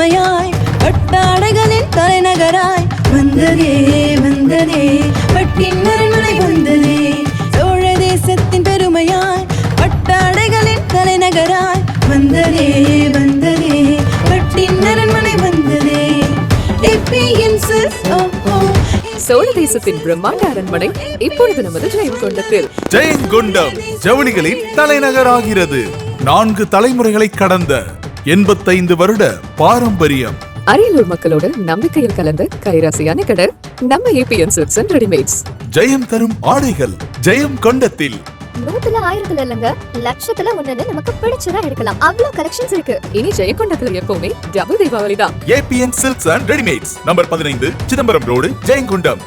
பொம்மையாய் பட்டாடைகளின் தலைநகராய். வந்ததே வந்ததே பட்டின் அரண்மனை வந்ததே. சோழ தேசத்தின் பெருமையாய் பட்டாடைகளின் தலைநகராய். வந்ததே வந்ததே பட்டின் அரண்மனை வந்ததே. சோழ தேசத்தின் பிரம்மாண்ட அரண்மனை இப்பொழுது நமது ஜெயங்கொண்டத்தில். ஜெயங்கொண்டம் ஜவுளிகளின் தலைநகராகிறது. நான்கு தலைமுறைகளை கடந்த எண்பத்தைந்து வருட பாரம்பரியம். அரியலூர் மக்களோட நம்பிக்கையில் கலந்த கைராசியான கடை நம்ம ஏபிஎன் சில்க்ஸ் அண்ட் ரெடிமேட்ஸ் ஜெயம் தரும் ஆடைகள் ஜெயம் கொண்டத்தில். நூத்துல ஆயிரத்துல இல்லங்க லட்சத்துல ஒண்ணுன்னு நமக்கு பிடிச்சதா எடுக்கலாம். அவ்வளவு கலெக்ஷன்ஸ் இருக்கு. இனி ஜெயங்கொண்டத்தில் எப்பவுமே டபுள் தீபாவளி தான். ABN silks and readymades number பதினைந்து சிதம்பரம் ரோடு ஜெயங்கொண்டம்.